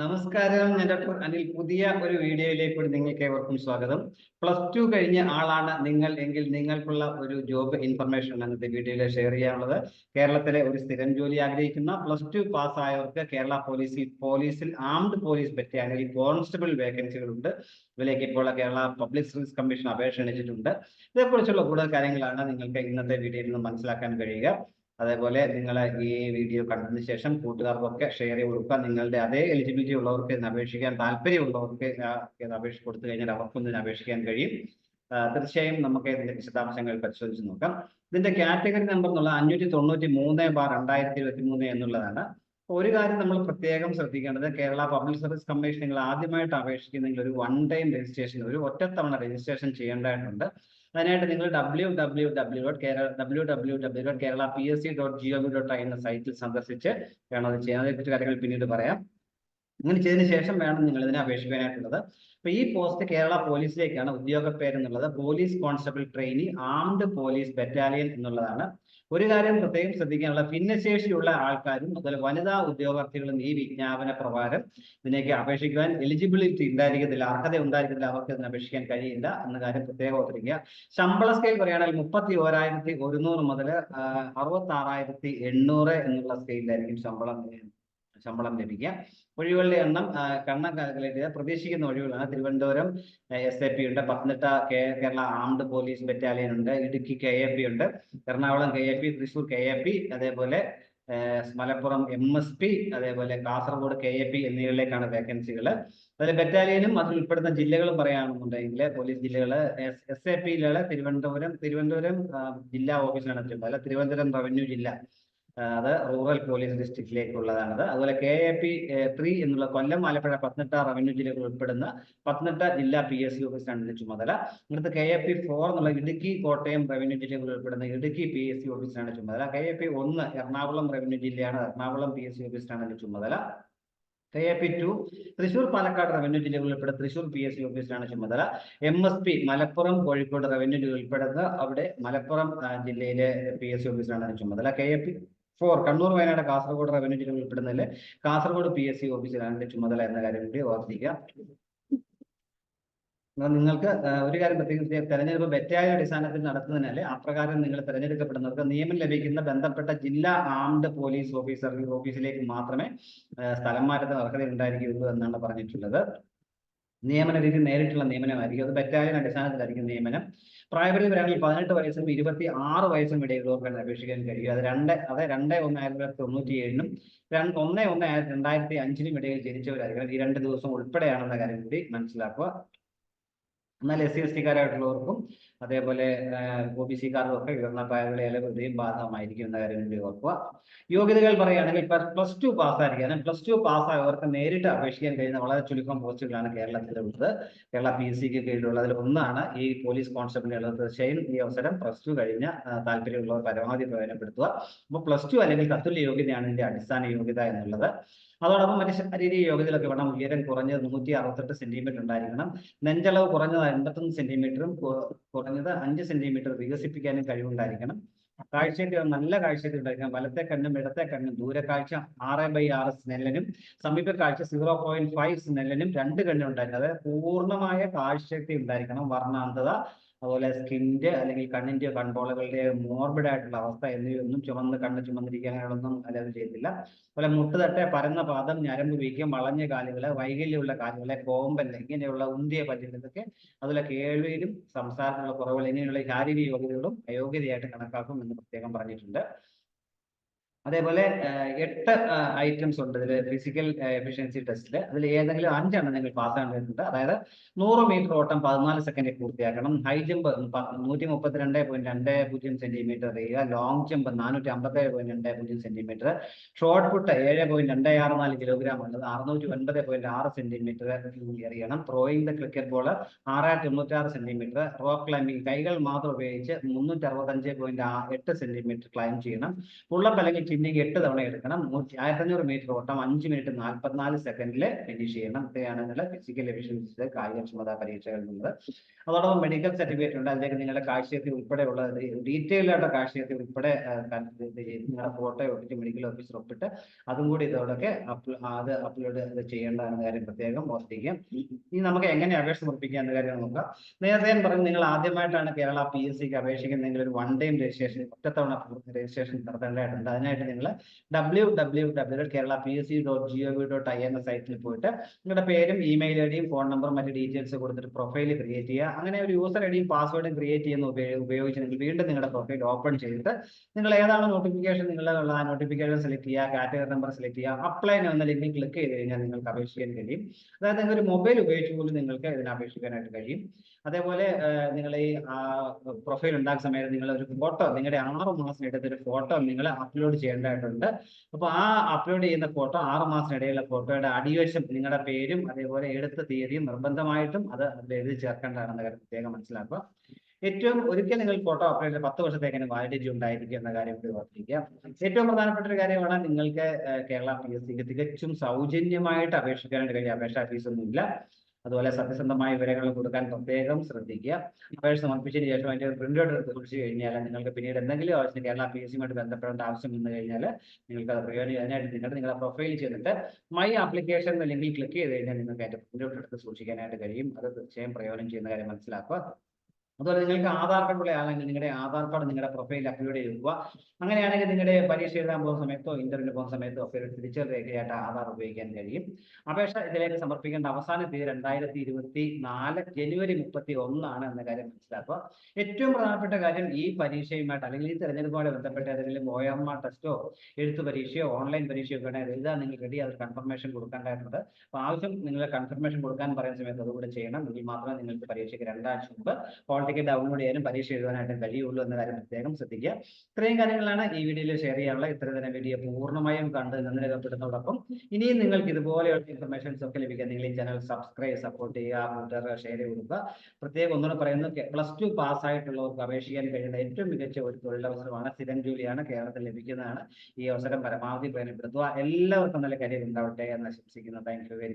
നമസ്കാരം. ഞാൻ ഡോക്ടർ അനിൽ പുതിയ ഒരു വീഡിയോയിലേക്ക് നിങ്ങൾക്ക് ഏവർക്കും സ്വാഗതം. പ്ലസ് ടു കഴിഞ്ഞ ആളാണ് നിങ്ങൾ എങ്കിൽ നിങ്ങൾക്കുള്ള ഒരു ജോബ് ഇൻഫർമേഷൻ ഇന്നത്തെ വീഡിയോയിൽ ഷെയർ ചെയ്യാനുള്ളത്. കേരളത്തിലെ ഒരു സ്ഥിരം ജോലി ആഗ്രഹിക്കുന്ന പ്ലസ് ടു പാസ്സായവർക്ക് കേരള പോലീസിൽ പോലീസിൽ ആംഡ് പോലീസ് ബറ്റാലിയനിൽ കോൺസ്റ്റബിൾ വേക്കൻസികളുണ്ട് ഇതിലേക്ക് ഇപ്പോൾ കേരള പബ്ലിക് സർവീസ് കമ്മീഷൻ അപേക്ഷ അണിച്ചിട്ടുണ്ട് ഇതേക്കുറിച്ചുള്ള കൂടുതൽ കാര്യങ്ങളാണ് നിങ്ങൾക്ക് ഇന്നത്തെ വീഡിയോയിൽ നിന്ന് മനസ്സിലാക്കാൻ കഴിയുക. അതേപോലെ നിങ്ങൾ ഈ വീഡിയോ കണ്ടതിന് ശേഷം കൂട്ടുകാർക്കൊക്കെ ഷെയർ ചെയ്ത് കൊടുക്കുക. നിങ്ങളുടെ അതേ എലിജിബിലിറ്റി ഉള്ളവർക്ക് ഇതിന് അപേക്ഷിക്കാൻ താല്പര്യമുള്ളവർക്ക് ആ, അപേക്ഷ കൊടുത്തു കഴിഞ്ഞാൽ അവർക്കൊന്നും ഇതിന് അപേക്ഷിക്കാൻ കഴിയും. തീർച്ചയായും നമുക്ക് ഇതിന്റെ വിശദാംശങ്ങൾ പരിശോധിച്ച് നോക്കാം. ഇതിന്റെ കാറ്റഗറി നമ്പർ എന്നുള്ള അഞ്ഞൂറ്റി തൊണ്ണൂറ്റി മൂന്ന് ബാർ രണ്ടായിരത്തി ഇരുപത്തി മൂന്ന് എന്നുള്ളതാണ്. ഒരു കാര്യം നമ്മൾ പ്രത്യേകം ശ്രദ്ധിക്കേണ്ടത് കേരള പബ്ലിക് സർവീസ് കമ്മീഷൻ നിങ്ങൾ ആദ്യമായിട്ട് അപേക്ഷിക്കുന്നെങ്കിൽ ഒരു വൺ ടൈം രജിസ്ട്രേഷൻ ഒരു ഒറ്റത്തവണ രജിസ്ട്രേഷൻ ചെയ്യേണ്ടതായിട്ടുണ്ട്. അതിനായിട്ട് നിങ്ങൾ W W W dot Kerala W W W dot Kerala P S C dot G O V dot I എന്ന സൈറ്റിൽ സന്ദർശിച്ച് വേണം അത് ചെയ്യാൻ അതിനെക്കുറിച്ച് കാര്യങ്ങൾ പിന്നീട് പറയാം. അങ്ങനെ ചെയ്തതിനു ശേഷം വേണം നിങ്ങൾ ഇതിനെ അപേക്ഷിക്കാനായിട്ടുള്ളത്. അപ്പൊ ഈ പോസ്റ്റ് കേരള പോലീസിലേക്കാണ് ഉദ്യോഗ പേരെന്നുള്ളത് police constable trainee armed police battalion എന്നുള്ളതാണ്. ഒരു കാര്യം പ്രത്യേകം ശ്രദ്ധിക്കാനുള്ള ഭിന്നശേഷിയുള്ള ആൾക്കാരും അതുപോലെ വനിതാ ഉദ്യോഗാർത്ഥികളും ഈ വിജ്ഞാപന പ്രകാരം ഇതിനേക്ക് അപേക്ഷിക്കുവാൻ എലിജിബിലിറ്റി ഉണ്ടായിരിക്കത്തില്ല അർഹത ഉണ്ടായിരിക്കത്തില്ല അവർക്ക് ഇതിന് അപേക്ഷിക്കാൻ കഴിയില്ല എന്ന കാര്യം പ്രത്യേകം ഓർത്തിരിക്കുക. ശമ്പള സ്കെയിൽ പറയുകയാണെങ്കിൽ മുപ്പത്തി ഓരായിരത്തി ഒരുന്നൂറ് മുതൽ അറുപത്തി ആറായിരത്തി എണ്ണൂറ് എന്നുള്ള സ്കെയിലായിരിക്കും ശമ്പളം ശമ്പളം ലഭിക്കുക. ഒഴിവുകളുടെ എണ്ണം കണ്ണ കാൽക്കുലേറ്റ് പ്രതീക്ഷിക്കുന്ന ഒഴിവുകളാണ് തിരുവനന്തപുരം എസ് എ പി ഉണ്ട് Pathanamthitta Kerala armed police battalion ഉണ്ട് ഇടുക്കി കെ എ പി ഉണ്ട് Ernakulam K A P Thrissur K A P അതേപോലെ മലപ്പുറം എം എസ് പി അതേപോലെ കാസർഗോഡ് കെ എ പി എന്നിവയിലേക്കാണ് വേക്കൻസികൾ അതിൽ ബറ്റാലിയനും അതിൽ ഉൾപ്പെടുന്ന ജില്ലകളും പറയുകയാണെന്നുണ്ടെങ്കിൽ പോലീസ് ജില്ലകൾ എസ് എ പിയിലുള്ള തിരുവനന്തപുരം തിരുവനന്തപുരം ജില്ലാ ഓഫീസിലാണ് ചുമതല തിരുവനന്തപുരം റവന്യൂ ജില്ല. അത് റൂറൽ പോലീസ് ഡിസ്ട്രിക്റ്റിലേക്കുള്ളതാണത്. അതുപോലെ കെ എ പി ത്രീ എന്നുള്ള കൊല്ലം ആലപ്പുഴ പത്തനംതിട്ട റവന്യൂ ജില്ലയിൽ ഉൾപ്പെടുന്ന പത്തനംതിട്ട ജില്ലാ പി എസ് സി ഇതിന്റെ ചുമതല. അടുത്ത് കെ എ പി ഫോർ എന്നുള്ള ഇടുക്കി കോട്ടയം റവന്യൂ ജില്ലയിൽ ഉൾപ്പെടുന്ന ഇടുക്കി പി എസ് സി ഓഫീസിലാണ് ചുമതല. കെ എ പി ഒന്ന് എറണാകുളം റവന്യൂ ജില്ലയാണ് എറണാകുളം പി എസ് സി ഇതിന്റെ ചുമതല. K A P two Thrissur Palakkad revenue ജില്ലകൾ ഉൾപ്പെടെ തൃശൂർ പി എസ് സി ഓഫീസിലാണ് ചുമതല. M S P Malappuram Kozhikode revenue ജില്ല ഉൾപ്പെടുന്ന അവിടെ മലപ്പുറം ജില്ലയിലെ പി എസ് സി ഓഫീസിലാണ് ചുമതല. K A P four Kannur Wayanad Kasaragod revenue ജില്ലകൾ ഉൾപ്പെടുന്നതിൽ കാസർഗോഡ് പി എസ് സി ഓഫീസിലാണ് ചുമതല എന്ന കാര്യം കൂടി ഓർത്തിരിക്കുക. നിങ്ങൾക്ക് ഒരു കാര്യം പ്രത്യേകിച്ച് തെരഞ്ഞെടുപ്പ് ബറ്റാലിയൻ അടിസ്ഥാനത്തിൽ നടത്തുന്നതിനാൽ അപ്രകാരം നിങ്ങൾ തെരഞ്ഞെടുക്കപ്പെടുന്നവർക്ക് നിയമം ലഭിക്കുന്ന ബന്ധപ്പെട്ട ജില്ലാ ആംഡ് പോലീസ് ഓഫീസർ ഓഫീസിലേക്ക് മാത്രമേ സ്ഥലം മാറ്റത്തിന് അർഹത ഉണ്ടായിരിക്കുകയുള്ളൂ എന്നാണ് പറഞ്ഞിട്ടുള്ളത്. നിയമന രീതി നേരിട്ടുള്ള നിയമനമായിരിക്കും. അത് ബറ്റാലിയൻ അടിസ്ഥാനത്തിലായിരിക്കും നിയമനം. പ്രായപരിധി വരാണെങ്കിൽ പതിനെട്ട് വയസ്സും ഇരുപത്തി ആറ് വയസ്സും ഇടയിലുള്ളവർക്കാണ് അപേക്ഷിക്കാൻ കഴിയും. അത് രണ്ട് അത് രണ്ട് ഒന്ന് ആയിരത്തി തൊള്ളായിരത്തി തൊണ്ണൂറ്റി ഏഴിനും രണ്ട് ഒന്ന് ഒന്ന് രണ്ടായിരത്തി അഞ്ചിനും ഇടയിൽ ജനിച്ചവരായിരിക്കും. ഈ രണ്ട് ദിവസം ഉൾപ്പെടെയാണെന്ന കാര്യം കൂടി മനസ്സിലാക്കുക. എന്നാൽ എസ് സി എസ് ടിക്കാരായിട്ടുള്ളവർക്കും അതേപോലെ ഒ ബി സിക്കാർക്കും ഒക്കെ പ്രായവിളയിലെ വൃതിയും ബാധകമായിരിക്കും എന്ന കാര്യം വേണ്ടി ഓർക്കുക. യോഗ്യതകൾ പറയുകയാണെങ്കിൽ പ്ലസ് ടു പാസ്സായിരിക്കാനും പ്ലസ് ടു പാസ്സായവർക്ക് നേരിട്ട് അപേക്ഷിക്കാൻ കഴിയുന്ന വളരെ ചുരുക്കം പോസ്റ്റുകളാണ് കേരളത്തിലുള്ളത് കേരള പി എസ് സിക്ക് കീഴിലുള്ളതിൽ ഒന്നാണ് ഈ പോലീസ് കോൺസ്റ്റബിളിനുള്ളത് തീർച്ചയായും ഈ അവസരം. പ്ലസ് ടു കഴിഞ്ഞ താല്പര്യമുള്ളവർ പരമാവധി പ്രയോജനപ്പെടുത്തുക. അപ്പോൾ പ്ലസ് ടു അല്ലെങ്കിൽ തത്തുല്യ യോഗ്യതയാണ് ഇതിന്റെ അടിസ്ഥാന യോഗ്യത എന്നുള്ളത്. അതോടൊപ്പം മറ്റ് ശാരീരിക യോഗ്യതകളൊക്കെ വേണം. ഉയരം കുറഞ്ഞത് നൂറ്റി അറുപത്തെട്ട് സെന്റിമീറ്റർ ഉണ്ടായിരിക്കണം. നെഞ്ചളവ് കുറഞ്ഞത് അൻപത്തൊന്ന് സെന്റിമീറ്ററും കുറഞ്ഞത് അഞ്ച് സെന്റിമീറ്റർ വികസിപ്പിക്കാനും കഴിവുണ്ടായിരിക്കണം. കാഴ്ചയുടെ നല്ല കാഴ്ചയ്ക്ക് ഉണ്ടായിരിക്കണം വലത്തെ കണ്ണും ഇടത്തെ കണ്ണും ദൂരക്കാഴ്ച ആറ് ബൈ ആറ് സ്നെല്ലനും സമീപ കാഴ്ച സീറോ പോയിന്റ് ഫൈവ് സ്നെല്ലനും രണ്ട് കണ്ണും ഉണ്ടായിരിക്കണം. അതായത് പൂർണമായ കാഴ്ചശക്തി ഉണ്ടായിരിക്കണം വർണാന്തത. അതുപോലെ സ്കിന്റെ അല്ലെങ്കിൽ കണ്ണിന്റെ കൺപോളകളുടെ മോർബിഡ് ആയിട്ടുള്ള അവസ്ഥ എന്നിവയൊന്നും ചുമന്ന് കണ്ണ് ചുമന്നിരിക്കാനൊന്നും അല്ലാതെ ചെയ്തില്ല അതുപോലെ മുട്ടുതട്ടെ പരന്ന പാദം ഞരമ്പ് വീക്കം വളഞ്ഞ കാലുകൾ വൈകല്യമുള്ള കാലുകളെ കോമ്പല്ല ഇങ്ങനെയുള്ള ഉന്തിയ പറ്റുന്നതൊക്കെ അതുപോലെ കേൾവിയിലും സംസാരത്തിലുള്ള കുറവുകൾ ഇങ്ങനെയുള്ള ശാരീരിക യോഗ്യതകളും അയോഗ്യതയായിട്ട് കണക്കാക്കും എന്ന് പ്രത്യേകം പറഞ്ഞിട്ടുണ്ട്. അതേപോലെ എട്ട് ഐറ്റംസ് ഉണ്ട് ഇതിൽ ഫിസിക്കൽ എഫിഷ്യൻസി ടെസ്റ്റിൽ അതിൽ ഏതെങ്കിലും അഞ്ചെണ്ണം നിങ്ങൾ പാസ് ആകേണ്ടതുണ്ട് അതായത് നൂറ് മീറ്റർ ഓട്ടം പതിനാല് സെക്കൻഡിൽ പൂർത്തിയാക്കണം. ഹൈ ജമ്പ് നൂറ്റി മുപ്പത്തിരണ്ട് പോയിന്റ് രണ്ട് പൂജ്യം സെന്റിമീറ്റർ എറിയുക ലോങ് ജമ്പ് നാനൂറ്റി അമ്പത്തേഴ് പോയിന്റ് രണ്ട് പൂജ്യം സെന്റിമീറ്റർ ഷോർട്ട് പുട്ട് ഏഴ് പോയിന്റ് രണ്ട് ആറ് നാല് കിലോഗ്രാം ഉള്ളത് അറുന്നൂറ്റി ഒൻപത് പോയിന്റ് ആറ് സെന്റിമീറ്റർ എറിയണം ത്രോയിങ് ദ ക്രിക്കറ്റ് ബോൾ ആറായിരത്തി തൊണ്ണൂറ്റി ആറ് സെന്റിമീറ്റർ റോക്ക് ക്ലൈമ്പിംഗ് കൈകൾ മാത്രം ഉപയോഗിച്ച് മുന്നൂറ്റി അറുപത്തഞ്ച് പോയിന്റ് എട്ട് സെന്റിമീറ്റർ ക്ലൈം ചെയ്യണം. പുള്ളപ്പ് അല്ലെങ്കിൽ സ്പിന്നിങ് എട്ട് തവണ എടുക്കണം. നൂറ്റി ആയിരത്തഞ്ഞൂറ് മീറ്റർ ഓട്ടം അഞ്ച് മിനിറ്റ് നാൽപ്പത്തിനാല് സെക്കൻഡിൽ ഫിനിഷ് ചെയ്യണം. ഇത്രയാണ് നിങ്ങളുടെ ഫിസിക്കൽ എഫിഷ്യൻസി കാര്യക്ഷമതാ പരീക്ഷകളിൽ നിന്നത് അതോടൊപ്പം മെഡിക്കൽ സർട്ടിഫിക്കറ്റ് ഉണ്ട്. അതിലേക്ക് നിങ്ങളുടെ കാഴ്ചശക്തി ഉൾപ്പെടെയുള്ള ഡീറ്റെയിൽ ആയിട്ട് കാഴ്ചയത്തിൽ ഉൾപ്പെടെ നിങ്ങളുടെ ഫോട്ടോ ഒട്ടിച്ച് മെഡിക്കൽ ഓഫീസർ ഒപ്പിട്ട് അതും കൂടി ഇതോടൊക്കെ അത് അപ്ലോഡ് ചെയ്യേണ്ടതാണ് കാര്യം പ്രത്യേകം ഓർത്തിരിക്കുക. ഇനി നമുക്ക് എങ്ങനെ അപേക്ഷ സമർപ്പിക്കുക എന്ന കാര്യം നോക്കാം. നേരത്തെ ഞാൻ പറഞ്ഞു നിങ്ങൾ ആദ്യമായിട്ടാണ് കേരള പി എസ് സിക്ക് അപേക്ഷിക്കുന്നതെങ്കിൽ ഒരു വൺ ടൈം രജിസ്ട്രേഷൻ ഒറ്റത്തവണ രജിസ്ട്രേഷൻ നടത്തേണ്ടതായിട്ടുണ്ട്. അതിനായിട്ട് നിങ്ങൾ W W W Kerala P S C dot G O V dot I എന്ന സൈറ്റിൽ പോയിട്ട് നിങ്ങളുടെ പേരും ഇമെയിൽ ഐ ഡിയും ഫോൺ നമ്പറും മറ്റു ഡീറ്റെയിൽസ് കൊടുത്തിട്ട് പ്രൊഫൈൽ ക്രിയേറ്റ് ചെയ്യുക. അങ്ങനെ ഒരു യൂസർ ഐ ഡിയും പാസ്വേഡും ക്രിയേറ്റ് ചെയ്യുന്ന ഉപയോഗി- ഉപയോഗിച്ച് നിങ്ങൾ വീണ്ടും നിങ്ങളുടെ പ്രൊഫൈൽ ഓപ്പൺ ചെയ്തിട്ട് നിങ്ങൾ ഏതാണ് നോട്ടിഫിക്കേഷൻ നിങ്ങളുടെ ആ നോട്ടിഫിക്കേഷൻ സെലക്ട് ചെയ്യുക കാറ്റഗറി നമ്പർ സെലക്ട് ചെയ്യുക അപ്ലൈ എന്ന ലിങ്കിൽ ക്ലിക്ക് ചെയ്ത് കഴിഞ്ഞാൽ നിങ്ങൾക്ക് അപേക്ഷിക്കാൻ കഴിയും. അതായത് നിങ്ങൾ ഒരു മൊബൈൽ ഉപയോഗിച്ച് പോലും നിങ്ങൾക്ക് ഇതിന് അപേക്ഷിക്കാനായിട്ട് കഴിയും. അതേപോലെ നിങ്ങൾ ഈ പ്രൊഫൈൽ ഉണ്ടാക്കുന്ന സമയത്ത് നിങ്ങൾ ഒരു ഫോട്ടോ നിങ്ങളുടെ ആറ് മാസം എടുത്തൊരു ഫോട്ടോ നിങ്ങൾ അപ്ലോഡ് ചെയ്യേണ്ടതായിട്ടുണ്ട് അപ്പോൾ ആ അപ്ലോഡ് ചെയ്യുന്ന ഫോട്ടോ ആറ് മാസത്തിനിടയിലുള്ള ഫോട്ടോയുടെ അടിവശം നിങ്ങളുടെ പേരും അതേപോലെ എടുത്ത തീയതിയും നിർബന്ധമായിട്ടും അത് അതിൽ എഴുതി ചേർക്കേണ്ടതാണെന്ന കാര്യം പ്രത്യേകം മനസ്സിലാക്കുക. ഏറ്റവും ഒരിക്കൽ നിങ്ങൾ ഫോട്ടോ അപ്ലോഡ് ചെയ്ത് പത്ത് വർഷത്തേക്കിന് വാലിഡിറ്റി ഉണ്ടായിരിക്കും എന്ന കാര്യം കൂടി ഓർത്തിരിക്കുക. ഏറ്റവും പ്രധാനപ്പെട്ട ഒരു കാര്യമാണ് നിങ്ങൾക്ക് കേരള പി എസ് സിക്ക് തികച്ചും സൗജന്യമായിട്ട് അപേക്ഷിക്കാനായിട്ട് കഴിയും അപേക്ഷാ ഫീസൊന്നും ഇല്ല അതുപോലെ സത്യസന്ധമായ വിവരങ്ങൾ കൊടുക്കാൻ പ്രത്യേകം ശ്രദ്ധിക്കുക. അപേക്ഷ സമർപ്പിച്ചതിന് ശേഷം അതിന്റെ പ്രിന്റ് ഔട്ട് എടുത്ത് കുറിച്ച് കഴിഞ്ഞാൽ നിങ്ങൾക്ക് പിന്നീട് എന്തെങ്കിലും ആവശ്യം കേരള പി എസ് സിയുമായിട്ട് ബന്ധപ്പെടേണ്ട ആവശ്യം വന്നു കഴിഞ്ഞാൽ നിങ്ങൾക്ക് അത് പ്രയോജനം നിങ്ങളുടെ നിങ്ങളുടെ പ്രൊഫൈൽ ചെയ്തിട്ട് മൈ ആപ്ലിക്കേഷൻ എന്ന ലിങ്കിൽ ക്ലിക്ക് ചെയ്ത് കഴിഞ്ഞാൽ നിങ്ങൾക്ക് അതിന്റെ പ്രിന്റ് ഔട്ട് എടുത്ത് സൂക്ഷിക്കാനായിട്ട് കഴിയും. അത് തീർച്ചയായും പ്രയോജനം ചെയ്യുന്ന കാര്യം മനസ്സിലാക്കുക. അതുപോലെ നിങ്ങൾക്ക് ആധാർ കാർഡ് ഉള്ള ആളാണെങ്കിൽ നിങ്ങളുടെ ആധാർ കാർഡ് നിങ്ങളുടെ പ്രൊഫൈലിൽ അപ്ലോഡ് ചെയ്യുക അങ്ങനെയാണെങ്കിൽ നിങ്ങളുടെ പരീക്ഷ എഴുതാൻ പോകുന്ന സമയത്തോ ഇന്റർവ്യൂവിന് പോകുന്ന സമയത്തോ ഒക്കെ ഒരു തിരിച്ചറി രേഖയായിട്ട് ആധാർ ഉപയോഗിക്കാൻ കഴിയും. അപേക്ഷ ഇതിലേക്ക് സമർപ്പിക്കേണ്ട അവസാന തീയതി രണ്ടായിരത്തി ഇരുപത്തി നാല് ജനുവരി മുപ്പത്തി ഒന്നാണ് എന്ന കാര്യം മനസ്സിലാക്കുക. ഏറ്റവും പ്രധാനപ്പെട്ട കാര്യം ഈ പരീക്ഷയുമായിട്ട് അല്ലെങ്കിൽ ഈ തെരഞ്ഞെടുപ്പുമായി ബന്ധപ്പെട്ട ഏതെങ്കിലും ഒ എം ആർ ടെസ്റ്റോ എഴുത്ത് പരീക്ഷയോ ഓൺലൈൻ പരീക്ഷയോ ഒക്കെ എഴുതാൻ നിങ്ങൾ റെഡി അത് കൺഫർമേഷൻ കൊടുക്കേണ്ടതായിട്ടുണ്ട്. അപ്പോൾ ആവശ്യം നിങ്ങൾ കൺഫർമേഷൻ കൊടുക്കാൻ പറയുന്ന സമയത്ത് അതുകൂടെ ചെയ്യണം. എങ്കിൽ മാത്രമേ നിങ്ങൾക്ക് പരീക്ഷയ്ക്ക് രണ്ടാഴ്ച മുമ്പ് ടിക്കറ്റ് ഡൗൺലോഡ് ചെയ്യാനും പരീക്ഷ എഴുതാനായിട്ടും കഴിയുള്ളൂ എന്ന കാര്യം പ്രത്യേകം ശ്രദ്ധിക്കുക. ഇത്രയും കാര്യങ്ങളാണ് ഈ വീഡിയോയിൽ ഷെയർ ചെയ്യാനുള്ള ഇത്ര തന്നെ വീഡിയോ പൂർണമായും കണ്ട് നന്ദി രേഖപ്പെടുന്നതോടൊപ്പം ഇനിയും നിങ്ങൾക്ക് ഇതുപോലെയുള്ള ഇൻഫർമേഷൻസ് ഒക്കെ ലഭിക്കാൻ നിങ്ങൾ ഈ ചാനൽ സബ്സ്ക്രൈബ് സപ്പോർട്ട് ചെയ്യുക കൂട്ടുകാർ ഷെയർ ചെയ്ത് കൊടുക്കുക. പ്രത്യേകം ഒന്നുകൂടെ പറയുന്നു പ്ലസ് ടു പാസ് ആയിട്ടുള്ളവർക്ക് അപേക്ഷിക്കാൻ കഴിയുന്ന ഏറ്റവും മികച്ച ഒരു തൊഴിലവസരമാണ് സ്ഥിരം ജോലിയാണ് കേരളത്തിൽ ലഭിക്കുന്നതാണ്. ഈ അവസരം പരമാവധി പ്രയോജനപ്പെടുത്തുക എല്ലാവർക്കും നല്ല കരിയർ ഉണ്ടാവട്ടെ എന്ന് ആശംസിക്കുന്നു. Thank you very